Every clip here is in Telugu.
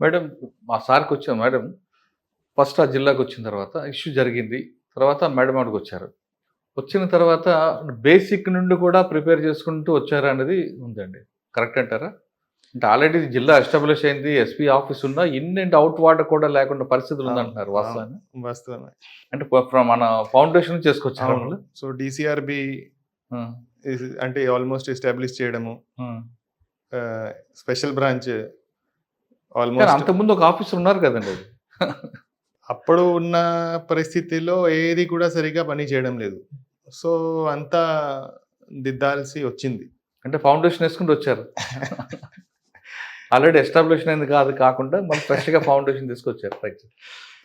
మేడం మా సార్కి వచ్చాం మేడం ఫస్ట్ ఆ జిల్లాకు వచ్చిన తర్వాత ఇష్యూ జరిగింది. తర్వాత మేడం అక్కడికి వచ్చారు. వచ్చిన తర్వాత బేసిక్ నుండి కూడా ప్రిపేర్ చేసుకుంటూ వచ్చారా అనేది ఉందండి. కరెక్ట్ అంటారా? అంటే ఆల్రెడీ జిల్లా ఎస్టాబ్లిష్ అయింది ఎస్పీ ఆఫీస్ ఉన్నా ఇన్ అండ్ అవుట్ వాటర్ కూడా లేకుండా పరిస్థితులు ఉందంటున్నారు వాస్తవాన్ని. అంటే మన ఫౌండేషన్ చేసుకొచ్చారు సో డిసిఆర్బి అంటే ఆల్మోస్ట్ ఎస్టాబ్లిష్ చేయడము. స్పెషల్ బ్రాంచ్ ఆల్మోస్ట్ అంతకుముందు ఒక ఆఫీసర్ ఉన్నారు కదండి అప్పుడు ఉన్న పరిస్థితిలో ఏది కూడా సరిగా పని చేయడం లేదు. సో అంతా దిద్దాల్సి వచ్చింది. అంటే ఫౌండేషన్ వేసుకుంటూ వచ్చారు. ఆల్రెడీ ఎస్టాబ్లిష్ అయింది కాదు కాకుండా మళ్ళీ ఫ్రెష్గా ఫౌండేషన్ తీసుకొచ్చారు. రైట్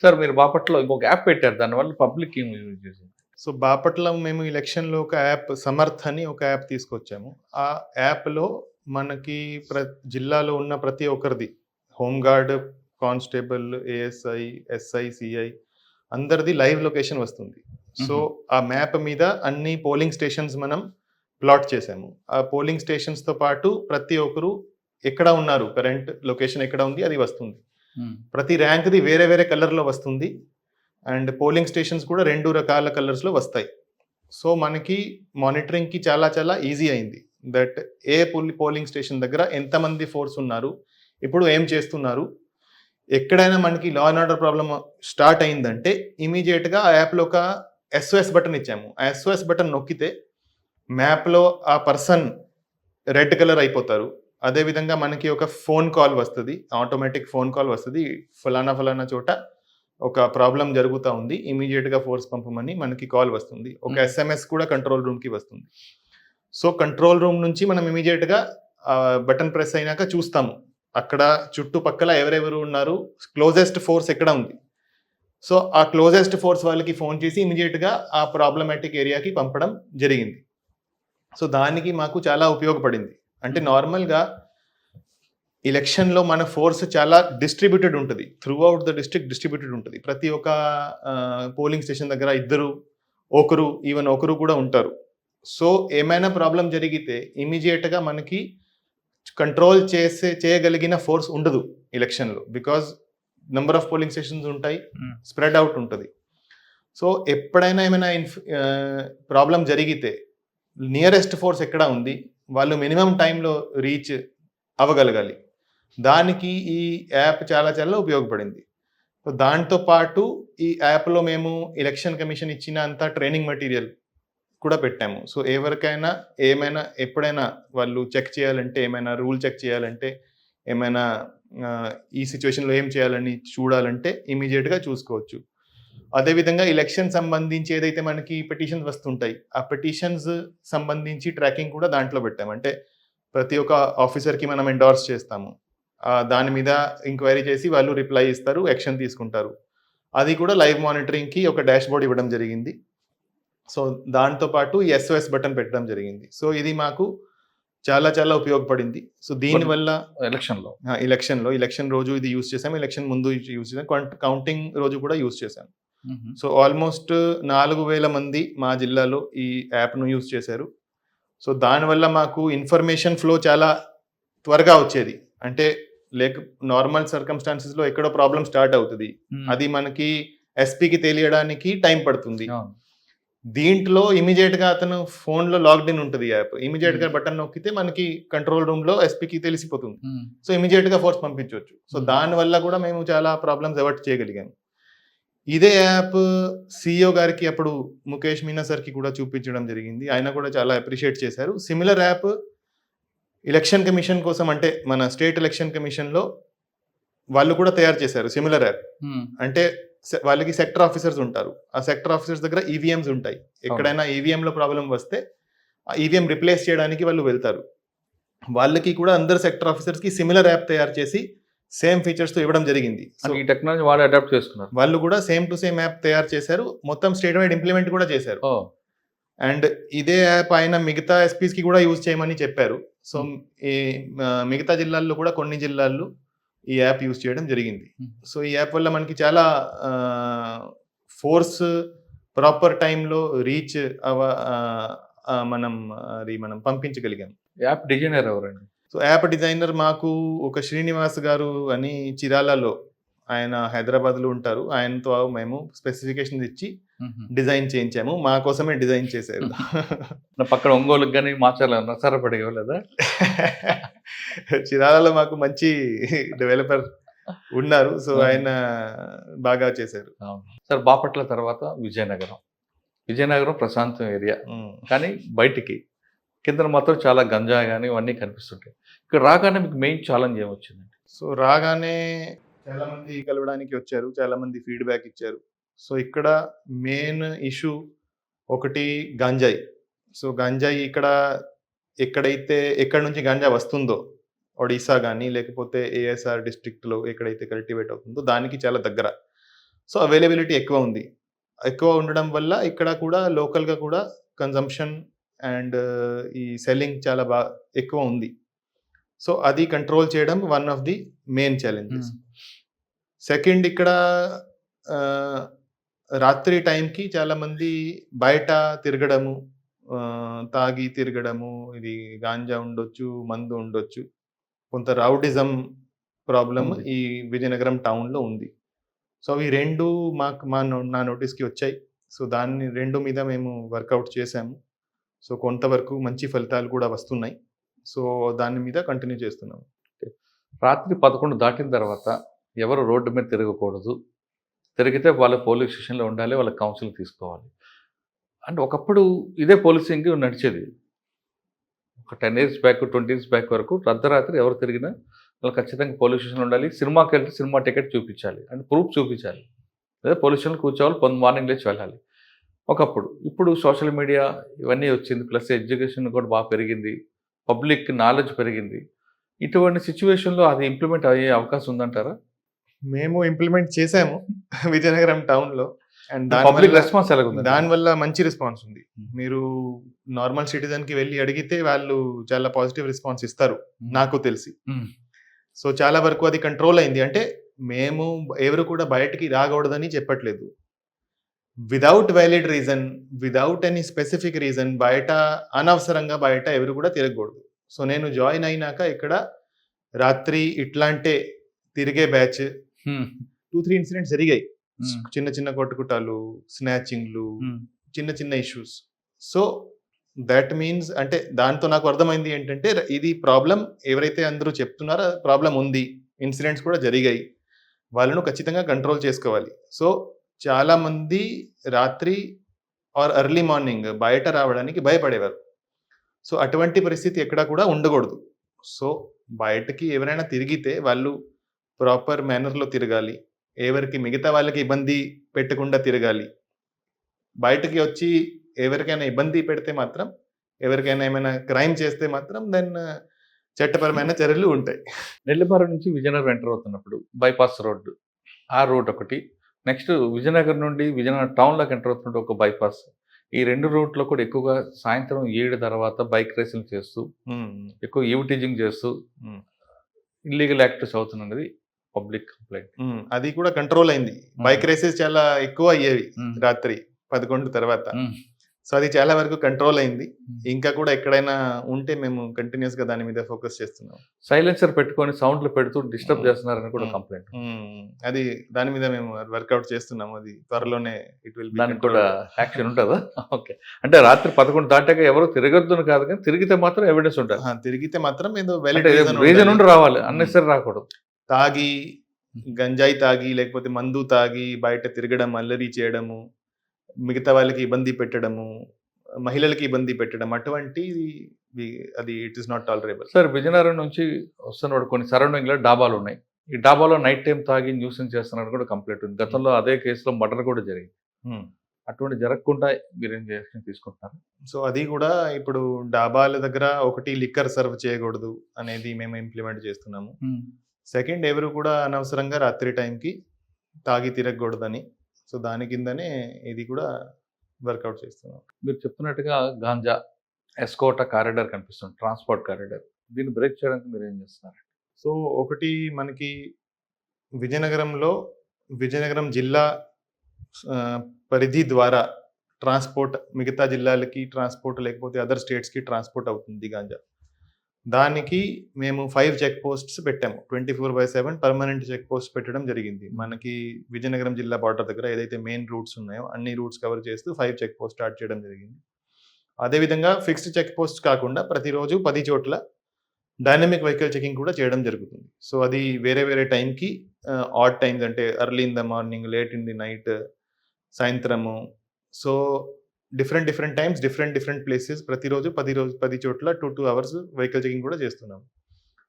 సార్ మీరు బాపట్లో ఇంకొక యాప్ పెట్టారు. దానివల్ల పబ్లిక్ ఏం యూజ్ చేసింది? సో బాపట్ల మేము ఎలక్షన్లో ఒక యాప్ సమర్థ్ అని ఒక యాప్ తీసుకొచ్చాము. ఆ యాప్లో మనకి ప్ర జిల్లాలో ఉన్న ప్రతి ఒక్కరిది home guard constable ASI SI CI అందరిది లైవ్ లొకేషన్ వస్తుంది. సో ఆ మ్యాప్ మీద అన్ని పోలింగ్ స్టేషన్స్ మనం ప్లాట్ చేసాము ఆ పోలింగ్ స్టేషన్స్తో పాటు ప్రతి ఒక్కరు ఎక్కడ ఉన్నారు? కరెంట్ లొకేషన్ ఎక్కడ ఉంది? అది వస్తుంది. ప్రతి ర్యాంక్ది వేరే వేరే కలర్లో వస్తుంది. అండ్ పోలింగ్ స్టేషన్స్ కూడా రెండు రకాల కలర్స్లో వస్తాయి. సో మనకి మానిటరింగ్కి చాలా చాలా ఈజీ అయింది. దట్ ఏ పోలింగ్ స్టేషన్ దగ్గర ఎంతమంది ఫోర్స్ ఉన్నారు? ఇప్పుడు ఏం చేస్తున్నారు? ఎక్కడైనా మనకి law and order problem start అయిందంటే ఇమీడియట్గా ఆ యాప్లో ఒక ఎస్ఓఎస్ బటన్ ఇచ్చాము. ఆ ఎస్ఓఎస్ బటన్ నొక్కితే మ్యాప్లో ఆ పర్సన్ రెడ్ కలర్ అయిపోతారు. అదేవిధంగా మనకి ఒక ఫోన్ కాల్ వస్తుంది. ఆటోమేటిక్ ఫోన్ కాల్ వస్తుంది. ఫలానా ఫలానా చోట ఒక ప్రాబ్లం జరుగుతూ ఉంది. ఇమీడియట్గా ఫోర్స్ పంపమని మనకి కాల్ వస్తుంది. ఒక Hmm. ఎస్ఎంఎస్ కూడా కంట్రోల్ రూమ్కి వస్తుంది. సో కంట్రోల్ రూమ్ నుంచి మనం ఇమీడియట్గా బటన్ ప్రెస్ అయినాక చూస్తాము. అక్కడ చుట్టుపక్కల ఎవరెవరు ఉన్నారు? క్లోజెస్ట్ ఫోర్స్ ఎక్కడ ఉంది? సో ఆ క్లోజెస్ట్ ఫోర్స్ వాళ్ళకి ఫోన్ చేసి ఇమీడియట్గా ఆ ప్రాబ్లమాటిక్ ఏరియాకి పంపడం జరిగింది. సో దానికి మాకు చాలా ఉపయోగపడింది. అంటే నార్మల్గా ఎలక్షన్లో మన ఫోర్స్ చాలా డిస్ట్రిబ్యూటెడ్ ఉంటుంది. Throughout the district distributed ఉంటుంది. ప్రతి ఒక్క పోలింగ్ స్టేషన్ దగ్గర ఇద్దరు ఒకరు ఈవెన్ ఒకరు కూడా ఉంటారు. సో ఏమైనా ప్రాబ్లం జరిగితే ఇమీడియట్గా మనకి కంట్రోల్ చేసే చేయగలిగిన ఫోర్స్ ఉండదు ఎలక్షన్లో because number of polling stations ఉంటాయి. స్ప్రెడ్ అవుట్ ఉంటుంది. సో ఎప్పుడైనా ఏమైనా ఇన్ఫ్ ప్రాబ్లం జరిగితే నియరెస్ట్ ఫోర్స్ ఎక్కడ ఉంది? వాళ్ళు మినిమం టైంలో రీచ్ అవ్వగలగాలి. దానికి ఈ యాప్ చాలా చాలా ఉపయోగపడింది. సో దాంతో పాటు ఈ యాప్లో మేము ఎలక్షన్ కమిషన్ ఇచ్చిన అంత ట్రైనింగ్ మెటీరియల్ కూడా పెట్టాము. సో ఎవరికైనా ఏమైనా ఎప్పుడైనా వాళ్ళు చెక్ చేయాలంటే ఏమైనా రూల్ చెక్ చేయాలంటే ఏమైనా ఈ సిచ్యువేషన్లో ఏం చేయాలని చూడాలంటే ఇమీడియట్గా చూసుకోవచ్చు. అదేవిధంగా ఎలక్షన్ సంబంధించి ఏదైతే మనకి పిటిషన్స్ వస్తుంటాయి ఆ పిటిషన్స్ సంబంధించి ట్రాకింగ్ కూడా దాంట్లో పెట్టాము. అంటే ప్రతి ఒక్క ఆఫీసర్కి మనం ఎండార్స్ చేస్తాము. దాని మీద ఎంక్వైరీ చేసి వాళ్ళు రిప్లై ఇస్తారు యాక్షన్ తీసుకుంటారు. అది కూడా లైవ్ మానిటరింగ్కి ఒక డాష్ బోర్డ్ ఇవ్వడం జరిగింది. సో దాంతో పాటు ఎస్ఓఎస్ బటన్ పెట్టడం జరిగింది. సో ఇది మాకు చాలా చాలా ఉపయోగపడింది. సో దీనివల్ల ఎలక్షన్లో. ఎలక్షన్లో ఎలక్షన్ రోజు ఇది యూస్ చేసాం ఎలక్షన్ ముందు యూస్ చేసాం కౌంట్- కౌంటింగ్ రోజు కూడా యూస్ చేశాం సో ఆల్మోస్ట్ నాలుగు వేల మంది మా జిల్లాలో ఈ యాప్ను యూస్ చేశారు. సో దానివల్ల మాకు ఇన్ఫర్మేషన్ ఫ్లో చాలా త్వరగా వచ్చేది. అంటే లేక నార్మల్ సర్కమ్స్టాన్సెస్లో ఎక్కడో ప్రాబ్లం స్టార్ట్ అవుతుంది. అది మనకి ఎస్పీకి తెలియడానికి టైం పడుతుంది. దీంట్లో ఇమీడియట్గా అతను ఫోన్లో లాగ్డ్ ఇన్ ఉంటుంది యాప్ ఇమీడియట్గా బటన్ నొక్కితే మనకి కంట్రోల్ రూమ్లో ఎస్పీకి తెలిసిపోతుంది. సో ఇమీడియట్గా ఫోర్స్ పంపించవచ్చు. So Hmm. దాని వల్ల కూడా మేము చాలా ప్రాబ్లమ్స్ అవాయిడ్ చేయగలిగాము ఇదే యాప్ సిఇఓ గారికి అప్పుడు ముఖేష్ మీనా సార్కి కూడా చూపించడం జరిగింది. ఆయన కూడా చాలా అప్రిషియేట్ చేశారు. సిమిలర్ యాప్ ఎలక్షన్ కమిషన్ కోసం అంటే మన స్టేట్ ఎలక్షన్ కమిషన్లో వాళ్ళు కూడా తయారు చేశారు. సిమిలర్ యాప్ అంటే వాళ్ళకి సెక్టర్ ఆఫీసర్స్ ఉంటారు. ఆ సెక్టర్ ఆఫీసర్స్ దగ్గర ఈవీఎంస్ ఉంటాయి. ఎక్కడైనా ఈవీఎం లో ప్రాబ్లం వస్తే ఆ ఈవీఎం రిప్లేస్ చేయడానికి వాళ్ళు వెళ్తారు. వాళ్ళకి కూడా అందరు సెక్టర్ ఆఫీసర్స్కి సిమిలర్ యాప్ తయారు చేసి సేమ్ ఫీచర్స్తో ఇవ్వడం జరిగింది. ఈ టెక్నాలజీ వాళ్ళు అడాప్ట్ చేసుకున్నారు. వాళ్ళు కూడా సేమ్ టు సేమ్ యాప్ తయారు చేశారు. మొత్తం స్టేట్ వైడ్ ఇంప్లిమెంట్ కూడా చేశారు. అండ్ ఇదే యాప్ ఆయన మిగతా ఎస్పీస్కి కూడా యూజ్ చేయమని చెప్పారు. సో మిగతా జిల్లాల్లో కూడా కొన్ని జిల్లాల్లో ఈ యాప్ యూజ్ చేయడం జరిగింది. సో ఈ యాప్ వల్ల మనకి చాలా ఫోర్స్ ప్రాపర్ టైంలో రీచ్ అవ మనం అది మనం పంపించగలిగాం. యాప్ డిజైనర్ ఎవరండి? సో యాప్ డిజైనర్ మాకు ఒక శ్రీనివాస్ గారు అని చిరాలలో ఆయన హైదరాబాద్లో ఉంటారు. ఆయనతో మేము స్పెసిఫికేషన్స్ ఇచ్చి డిజైన్ చేయించాము. మా కోసమే డిజైన్ చేశారు. నా పక్కన ఒంగోలుకి కానీ మాచాల నసారపడి ఇవ్వలేదా? చిరాలలో మాకు మంచి డెవలపర్ ఉన్నారు. సో. ఆయన బాగా చేశారు. సార్ బాపట్ల తర్వాత విజయనగరం. విజయనగరం ప్రశాంతం ఏరియా. కానీ బయటికి కింద మాత్రం చాలా గంజా కానీ ఇవన్నీ కనిపిస్తుంటాయి. ఇక్కడ రాగానే మీకు మెయిన్ ఛాలెంజ్ ఏమొచ్చిందండి? సో రాగానే చాలా మంది కలవడానికి వచ్చారు చాలా మంది ఫీడ్బ్యాక్ ఇచ్చారు. సో ఇక్కడ మెయిన్ ఇష్యూ ఒకటి గంజాయి. సో గంజాయి ఇక్కడ ఎక్కడైతే ఎక్కడి నుంచి గంజా వస్తుందో ఒడిశా కానీ లేకపోతే ఏఎస్ఆర్ డిస్ట్రిక్ట్లో ఎక్కడైతే కల్టివేట్ అవుతుందో దానికి చాలా దగ్గర. సో అవైలబిలిటీ ఎక్కువ ఉంది. ఎక్కువ ఉండడం వల్ల ఇక్కడ కూడా లోకల్గా కూడా కన్జంప్షన్ అండ్ ఈ సెల్లింగ్ చాలా బాగా ఎక్కువ ఉంది. సో అది కంట్రోల్ చేయడం one of the main challenges second ఇక్కడ రాత్రి టైంకి చాలా మంది బయట తిరగడము తాగి తిరగడము ఇది గాంజా ఉండొచ్చు మందు ఉండొచ్చు కొంత రౌడిజం ప్రాబ్లం. ఈ విజయనగరం టౌన్లో ఉంది. సో అవి రెండు మాకు మా నో- నా నోటీస్కి వచ్చాయి. సో దాన్ని రెండు మీద మేము వర్కౌట్ చేశాము. సో కొంతవరకు మంచి ఫలితాలు కూడా వస్తున్నాయి. సో దాని మీద కంటిన్యూ చేస్తున్నాము రాత్రి పదకొండు దాటిన తర్వాత ఎవరు రోడ్డు మీద తిరగకూడదు. తిరిగితే వాళ్ళ పోలీస్ స్టేషన్లో ఉండాలి వాళ్ళ కౌన్సిల్ తీసుకోవాలి. అండ్ ఒకప్పుడు ఇదే పోలీసింగ్ నడిచేది. ఒక ten years back twenty years back వరకు అర్ధరాత్రి ఎవరు తిరిగినా వాళ్ళు ఖచ్చితంగా పోలీస్ స్టేషన్లో ఉండాలి. సినిమాకి వెళ్తే సినిమా టికెట్ చూపించాలి. అండ్ ప్రూఫ్ చూపించాలి. లేదా పోలీస్ స్టేషన్లో కూర్చోవాలి పొంది మార్నింగ్ లేచి వెళ్ళాలి. ఒకప్పుడు. ఇప్పుడు సోషల్ మీడియా ఇవన్నీ వచ్చింది. ప్లస్ ఎడ్యుకేషన్ కూడా బాగా పెరిగింది. పబ్లిక్ నాలెడ్జ్ పెరిగింది. ఇటువంటి సిచ్యువేషన్లో అది ఇంప్లిమెంట్ అయ్యే అవకాశం ఉందంటారా? మేము ఇంప్లిమెంట్ చేసాము విజయనగరం టౌన్లో. అండ్ పబ్లిక్ రెస్పాన్స్ ఎలాగుంది దానివల్ల మంచి రెస్పాన్స్ ఉంది. మీరు నార్మల్ సిటిజన్కి వెళ్ళి అడిగితే వాళ్ళు చాలా పాజిటివ్ రెస్పాన్స్ ఇస్తారు నాకు తెలిసి. సో చాలా వరకు అది కంట్రోల్ అయింది. అంటే మేము ఎవరు కూడా బయటికి రాకూడదని చెప్పట్లేదు. Without valid reason without any specific reason బయట అనవసరంగా బయట ఎవరు కూడా తిరగకూడదు సో నేను జాయిన్ అయినాక ఇక్కడ రాత్రి ఇట్లాంటే తిరిగే బ్యాచ్. టూ త్రీ ఇన్సిడెంట్స్ జరిగాయి. చిన్న చిన్న కొట్టుకుటాలు స్నాచింగ్లు. చిన్న చిన్న ఇష్యూస్ సో దట్ మీన్స్ అంటే దాంతో నాకు అర్థమైంది ఏంటంటే ఇది ప్రాబ్లం ఎవరైతే అందరూ చెప్తున్నారో ప్రాబ్లం ఉంది ఇన్సిడెంట్స్ కూడా జరిగాయి వాళ్ళను ఖచ్చితంగా కంట్రోల్ చేసుకోవాలి సో చాలా మంది రాత్రి ఆర్ ఎర్లీ మార్నింగ్ బయట రావడానికి భయపడేవారు. సో అటువంటి పరిస్థితి ఎక్కడా కూడా ఉండకూడదు. సో బయటకి ఎవరైనా తిరిగితే వాళ్ళు ప్రాపర్ మేనర్లో తిరగాలి. ఎవరికి మిగతా వాళ్ళకి ఇబ్బంది పెట్టకుండా తిరగాలి. బయటకి వచ్చి ఎవరికైనా ఇబ్బంది పెడితే మాత్రం ఎవరికైనా ఏమైనా క్రైమ్ చేస్తే మాత్రం దెన్ చట్టపరమైన చర్యలు ఉంటాయి. నెల్లిమర నుంచి విజయనగరం ఎంటర్ అవుతున్నప్పుడు బైపాస్ రోడ్డు. ఆ రోడ్ ఒకటి. నెక్స్ట్ విజయనగరం నుండి విజయనగరం టౌన్లోకి ఎంటర్ అవుతున్నట్టు ఒక బైపాస్. ఈ రెండు రూట్లో కూడా ఎక్కువగా సాయంత్రం ఏడు తర్వాత బైక్ రేసింగ్ చేస్తూ ఎక్కువ ఈవ్ టీజింగ్ చేస్తూ. ఇల్లీగల్ యాక్టివ్స్ అవుతున్నది పబ్లిక్ కంప్లైంట్. అది కూడా కంట్రోల్ అయింది. బైక్ రేసెస్ చాలా ఎక్కువ అయ్యేవి. రాత్రి పదకొండు తర్వాత. సో అది చాలా వరకు కంట్రోల్ అయింది. ఇంకా కూడా ఎక్కడైనా ఉంటే మేము కంటిన్యూస్గా దాని మీద ఫోకస్ చేస్తున్నాం. సైలెన్సర్ పెట్టుకొని సౌండ్లు పెడుతూ డిస్టర్బ్. చేస్తున్నారని కూడా. కంప్లైంట్ అది దాని మీద మేము వర్కౌట్ చేస్తున్నాము. అది త్వరలోనే ఇట్ విల్ దానికి కూడా యాక్షన్ ఉంటుందా? ఓకే అంటే రాత్రి పదకొండు దాటాక ఎవరు తిరగద్దును కాదు కానీ తిరిగితే మాత్రం ఎవిడెన్స్ ఉంటుంది. తిరిగితే మాత్రం ఏదో రీజన్. ఉండి రావాలి. అన్నెసరి రాకూడదు. తాగి గంజాయి తాగి లేకపోతే మందు తాగి బయట తిరగడం అల్లరి చేయడము మిగతా వాళ్ళకి ఇబ్బంది పెట్టడము మహిళలకి ఇబ్బంది పెట్టడం అటువంటి అది it is not tolerable sir Vizianagaram నుంచి వస్తున్నప్పుడు కొన్ని సరౌండింగ్లో డాబాలు ఉన్నాయి. ఈ డాబాలో నైట్ టైం తాగి న్యూసెన్స్ చేస్తున్నారు కూడా కంప్లైంట్ ఉంది. గతంలో అదే కేసులో మర్డర్ కూడా జరిగింది. అటువంటి జరగకుండా మీరేం యాక్షన్ తీసుకుంటున్నారు? సో అది కూడా ఇప్పుడు డాబాల దగ్గర ఒకటి లిక్కర్ సర్వ్ చేయకూడదు అనేది మేము ఇంప్లిమెంట్ చేస్తున్నాము. సెకండ్ ఎవరు కూడా అనవసరంగా రాత్రి టైంకి తాగి తిరగకూడదని సో దాని కిందనే ఇది కూడా వర్కౌట్ చేస్తున్నాం. మీరు చెప్తున్నట్టుగా గాంజా ఎస్కోటా కారిడార్ కనిపిస్తుంది ట్రాన్స్పోర్ట్ కారిడార్. దీన్ని బ్రేక్ చేయడానికి మీరు ఏం చేస్తున్నారు? సో ఒకటి మనకి విజయనగరంలో విజయనగరం జిల్లా పరిధి ద్వారా ట్రాన్స్పోర్ట్ మిగతా జిల్లాలకి ట్రాన్స్పోర్ట్ లేకపోతే అదర్ స్టేట్స్కి ట్రాన్స్పోర్ట్ అవుతుంది గాంజా. దానికి మేము ఫైవ్ చెక్ పోస్ట్స్ పెట్టాము. Twenty four by seven permanent check post పెట్టడం జరిగింది. మనకి విజయనగరం జిల్లా బార్డర్ దగ్గర ఏదైతే మెయిన్ రూట్స్ ఉన్నాయో అన్ని రూట్స్ కవర్ చేస్తూ ఫైవ్ చెక్ పోస్ట్ స్టార్ట్ చేయడం జరిగింది. అదేవిధంగా ఫిక్స్డ్ చెక్ పోస్ట్ కాకుండా ప్రతిరోజు పది చోట్ల డైనమిక్ వెహికల్ చెకింగ్ కూడా చేయడం జరుగుతుంది. సో అది వేరే వేరే టైంకి ఆడ్ టైమ్స్ అంటే early in the morning late in the night సాయంత్రము. So different different times different different places ప్రతిరోజు పది రోజు పది చోట్ల two two hours vehicle checking కూడా చేస్తున్నాం.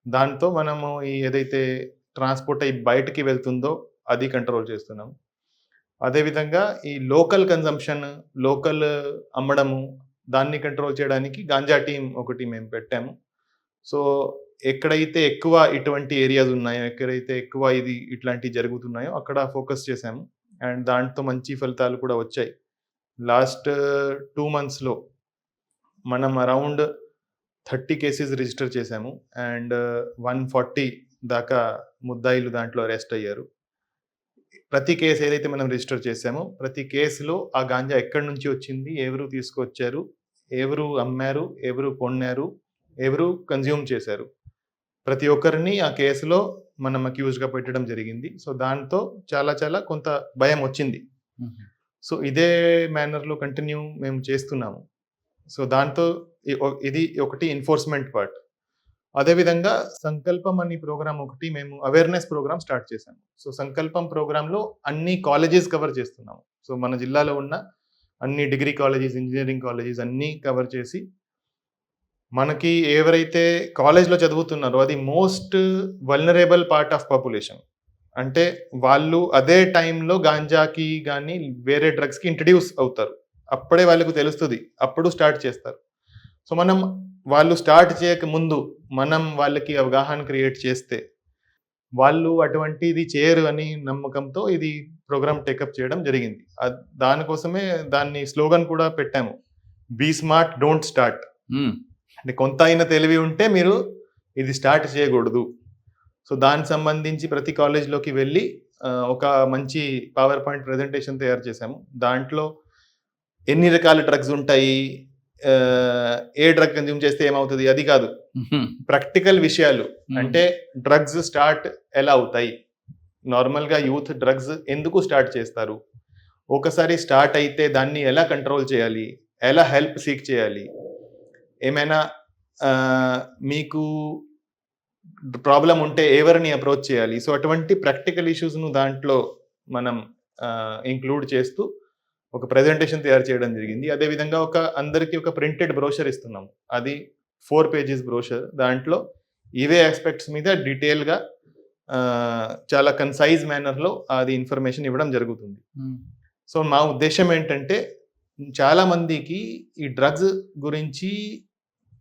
దాంతో మనము ఈ ఏదైతే ట్రాన్స్పోర్ట్ అయి బయటికి వెళ్తుందో అది కంట్రోల్ చేస్తున్నాం. అదేవిధంగా ఈ లోకల్ కన్జంప్షన్ లోకల్ అమ్మడము దాన్ని కంట్రోల్ చేయడానికి గాంజా టీం ఒకటి మేము పెట్టాము. సో ఎక్కడైతే ఎక్కువ ఇటువంటి ఏరియాస్ ఉన్నాయో ఎక్కడైతే ఎక్కువ ఇది ఇట్లాంటివి జరుగుతున్నాయో అక్కడ ఫోకస్ చేశాము. అండ్ దాంతో మంచి ఫలితాలు కూడా వచ్చాయి. లాస్ట్ uh, టూ మంత్స్లో మనం అరౌండ్ థర్టీ కేసెస్ రిజిస్టర్ చేశాము. అండ్ uh, వన్ ఫార్టీ దాకా ముద్దాయిలు దాంట్లో అరెస్ట్ అయ్యారు. ప్రతి కేసు ఏదైతే మనం రిజిస్టర్ చేశామో ప్రతి కేసులో ఆ గాంజా ఎక్కడి నుంచి వచ్చింది ఎవరు తీసుకొచ్చారు ఎవరు అమ్మారు ఎవరు కొన్నారు ఎవరు కన్జ్యూమ్ చేశారు. ప్రతి ఒక్కరిని ఆ కేసులో మనం అక్యూజ్గా పెట్టడం జరిగింది. సో దాంతో చాలా చాలా కొంత భయం వచ్చింది. సో ఇదే మేనర్లో కంటిన్యూ మేము చేస్తున్నాము. సో దాంతో ఇది ఒకటి ఎన్ఫోర్స్మెంట్ పార్ట్ అదేవిధంగా సంకల్పం అనే ప్రోగ్రామ్ ఒకటి మేము అవేర్నెస్ ప్రోగ్రామ్ స్టార్ట్ చేశాము. సో సంకల్పం ప్రోగ్రాంలో అన్ని కాలేజెస్ కవర్ చేస్తున్నాము. సో మన జిల్లాలో ఉన్న అన్ని డిగ్రీ కాలేజెస్ ఇంజనీరింగ్ కాలేజెస్ అన్నీ కవర్ చేసి మనకి ఎవరైతే కాలేజ్లో చదువుతున్నారో అది most vulnerable part of population అంటే వాళ్ళు అదే టైంలో గాంజాకి కానీ వేరే డ్రగ్స్కి ఇంట్రడ్యూస్ అవుతారు. అప్పుడే వాళ్ళకు తెలుస్తుంది. అప్పుడు స్టార్ట్ చేస్తారు. సో మనం వాళ్ళు స్టార్ట్ చేయక ముందు మనం వాళ్ళకి అవగాహన క్రియేట్ చేస్తే వాళ్ళు అటువంటిది చేయరు అని నమ్మకంతో ఇది ప్రోగ్రామ్ టేకప్ చేయడం జరిగింది. దానికోసమే దాన్ని స్లోగన్ కూడా పెట్టాము. Be smart don't start. అంటే కొంత అయిన తెలివి ఉంటే మీరు ఇది స్టార్ట్ చేయకూడదు. సో దానికి సంబంధించి ప్రతి కాలేజ్లోకి వెళ్ళి ఒక మంచి పవర్ పాయింట్ ప్రజెంటేషన్ తయారు చేశాము. దాంట్లో ఎన్ని రకాల డ్రగ్స్ ఉంటాయి ఏ డ్రగ్ కన్జ్యూమ్ చేస్తే ఏమవుతుంది అది కాదు. ప్రాక్టికల్ విషయాలు. అంటే డ్రగ్స్ స్టార్ట్ ఎలా అవుతాయి? నార్మల్గా యూత్ డ్రగ్స్ ఎందుకు స్టార్ట్ చేస్తారు? ఒకసారి స్టార్ట్ అయితే దాన్ని ఎలా కంట్రోల్ చేయాలి? ఎలా హెల్ప్ సీక్ చేయాలి? ఏమైనా మీకు ప్రాబ్లం ఉంటే ఎవరిని అప్రోచ్ చేయాలి? సో అటువంటి ప్రాక్టికల్ ఇష్యూస్ను దాంట్లో మనం ఇంక్లూడ్ చేస్తూ ఒక ప్రెజెంటేషన్ తయారు చేయడం జరిగింది. అదేవిధంగా ఒక అందరికీ ఒక ప్రింటెడ్ బ్రోషర్ ఇస్తున్నాము. అది ఫోర్ పేజెస్ బ్రోషర్ దాంట్లో ఇవే ఆస్పెక్ట్స్ మీద డీటెయిల్గా చాలా కన్సైజ్ మేనర్లో అది ఇన్ఫర్మేషన్ ఇవ్వడం జరుగుతుంది. సో మా ఉద్దేశం ఏంటంటే చాలా మందికి ఈ డ్రగ్స్ గురించి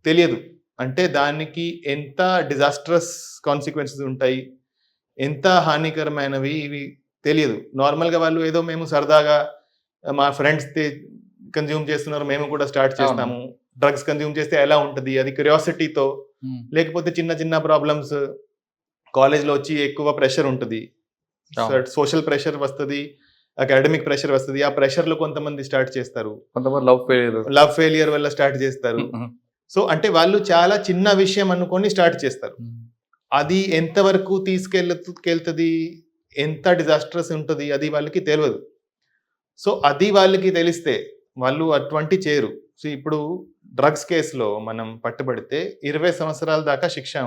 తెలియదు. అంటే దానికి ఎంత డిజాస్ట్రస్ కాన్సిక్వెన్సెస్ ఉంటాయి ఎంత హానికరమైనవి ఇవి తెలియదు. నార్మల్గా వాళ్ళు ఏదో మేము సరదాగా మా ఫ్రెండ్స్ కన్జ్యూమ్ చేస్తున్నారు మేము కూడా స్టార్ట్ చేస్తాము. డ్రగ్స్ కన్జ్యూమ్ చేస్తే ఎలా ఉంటుంది? అది క్యూరియాసిటీతో లేకపోతే చిన్న చిన్న ప్రాబ్లమ్స్ కాలేజ్లో వచ్చి ఎక్కువ ప్రెషర్ ఉంటుంది. సోషల్ ప్రెషర్ వస్తుంది అకాడమిక్ ప్రెషర్ వస్తుంది. ఆ pressure లో కొంతమంది స్టార్ట్ చేస్తారు. కొంతమంది లవ్ లవ్ ఫెయిలియర్ వల్ల స్టార్ట్ చేస్తారు. సో అంటే వాళ్ళు చాలా చిన్న విషయం అనుకొని స్టార్ట్ చేస్తారు. అది ఎంతవరకు తీసుకెళ్తుంది ఎంత డిజాస్ట్రస్ ఉంటుంది అది వాళ్ళకి తెలియదు సో అది వాళ్ళకి తెలిస్తే వాళ్ళు అటువంటి చేయరు సో ఇప్పుడు డ్రగ్స్ కేసులో మనం పట్టుబడితే ఇరవై సంవత్సరాల దాకా శిక్ష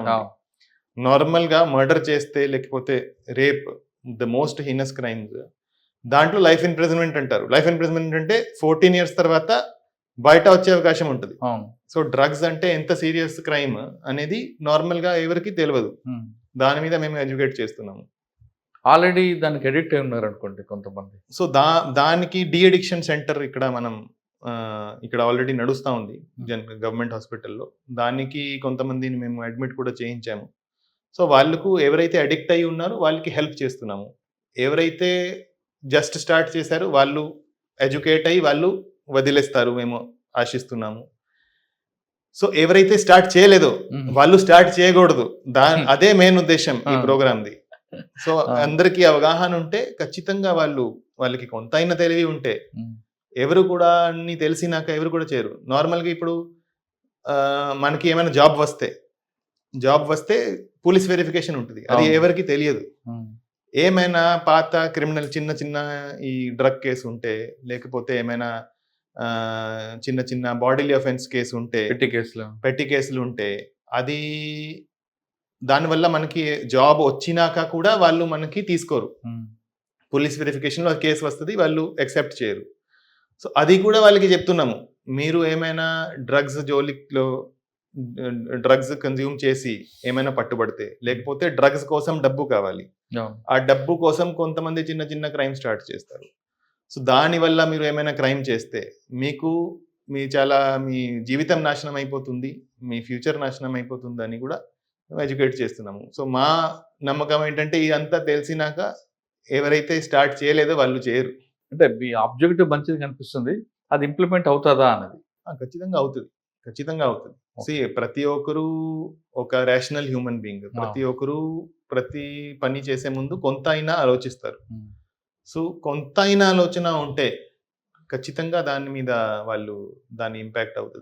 నార్మల్గా మర్డర్ చేస్తే లేకపోతే rape the most heinous crimes దాంట్లో లైఫ్ ఇంప్రిజన్మెంట్ అంటారు. లైఫ్ ఇంప్రిజన్మెంట్ అంటే ఫోర్టీన్ ఇయర్స్ తర్వాత బయట వచ్చే అవకాశం ఉంటుంది. సో డ్రగ్స్ అంటే ఎంత సీరియస్ క్రైమ్ అనేది నార్మల్గా ఎవరికి తెలియదు దాని మీద మేము ఎడ్యుకేట్ చేస్తున్నాము. ఆల్రెడీ దానికి ఎడిక్ట్ అయి ఉన్నారు అనుకోండి కొంతమంది. సో దా దానికి డి అడిక్షన్ సెంటర్ ఇక్కడ మనం ఇక్కడ ఆల్రెడీ నడుస్తూ ఉంది జన్ గవర్నమెంట్ హాస్పిటల్లో దానికి కొంతమందిని మేము అడ్మిట్ కూడా చేయించాము. సో వాళ్ళకు ఎవరైతే అడిక్ట్ అయి ఉన్నారో వాళ్ళకి హెల్ప్ చేస్తున్నాము. ఎవరైతే జస్ట్ స్టార్ట్ చేశారో వాళ్ళు ఎడ్యుకేట్ అయ్యి వాళ్ళు వదిలేస్తారు మేము ఆశిస్తున్నాము. సో ఎవరైతే స్టార్ట్ చేయలేదో వాళ్ళు స్టార్ట్ చేయకూడదు. దా అదే మెయిన్ ఉద్దేశం ఈ. ప్రోగ్రామ్ది. సో. అందరికీ అవగాహన ఉంటే ఖచ్చితంగా వాళ్ళు వాళ్ళకి కొంత అయిన తెలివి ఉంటే ఎవరు కూడా అన్ని తెలిసినాక ఎవరు కూడా చేయరు. నార్మల్గా ఇప్పుడు మనకి ఏమైనా జాబ్ వస్తే జాబ్ వస్తే పోలీస్ వెరిఫికేషన్ ఉంటుంది. అది. ఎవరికి తెలియదు. ఏమైనా పాత క్రిమినల్ చిన్న చిన్న ఈ డ్రగ్ కేసు ఉంటే లేకపోతే ఏమైనా చిన్న చిన్న బాడీలీ అఫెన్స్ కేసు ఉంటే పెట్టి కేసులో. పెట్టి కేసులు ఉంటే అది దానివల్ల మనకి జాబ్ వచ్చినాక కూడా వాళ్ళు మనకి తీసుకోరు. పోలీస్ వెరిఫికేషన్లో కేసు వస్తుంది వాళ్ళు యాక్సెప్ట్ చేయరు. సో అది కూడా వాళ్ళకి చెప్తున్నాము. మీరు ఏమైనా డ్రగ్స్ జోలిలో డ్రగ్స్ కన్జ్యూమ్ చేసి ఏమైనా పట్టుబడితే లేకపోతే డ్రగ్స్ కోసం డబ్బు కావాలి. ఆ డబ్బు కోసం కొంతమంది చిన్న చిన్న క్రైమ్ స్టార్ట్ చేస్తారు. సో దానివల్ల మీరు ఏమైనా క్రైమ్ చేస్తే మీకు మీ చాలా మీ జీవితం నాశనం అయిపోతుంది మీ ఫ్యూచర్ నాశనం అయిపోతుంది అని కూడా మేము ఎడ్యుకేట్ చేస్తున్నాము. సో మా నమ్మకం ఏంటంటే ఇదంతా తెలిసినాక ఎవరైతే స్టార్ట్ చేయలేదో వాళ్ళు చేయరు. అంటే మీ ఆబ్జెక్టివ్ మంచిది కనిపిస్తుంది అది ఇంప్లిమెంట్ అవుతుందా అన్నది? ఖచ్చితంగా అవుతుంది. ఖచ్చితంగా అవుతుంది. సి ప్రతి ఒక్కరు ఒక రేషనల్ హ్యూమన్ బీయింగ్ ప్రతి ఒక్కరు ప్రతి పని చేసే ముందు కొంత అయినా ఆలోచిస్తారు. సో కొంత అయినా ఆలోచన ఉంటే ఖచ్చితంగా దాని మీద వాళ్ళు దాని ఇంపాక్ట్ అవుతుంది.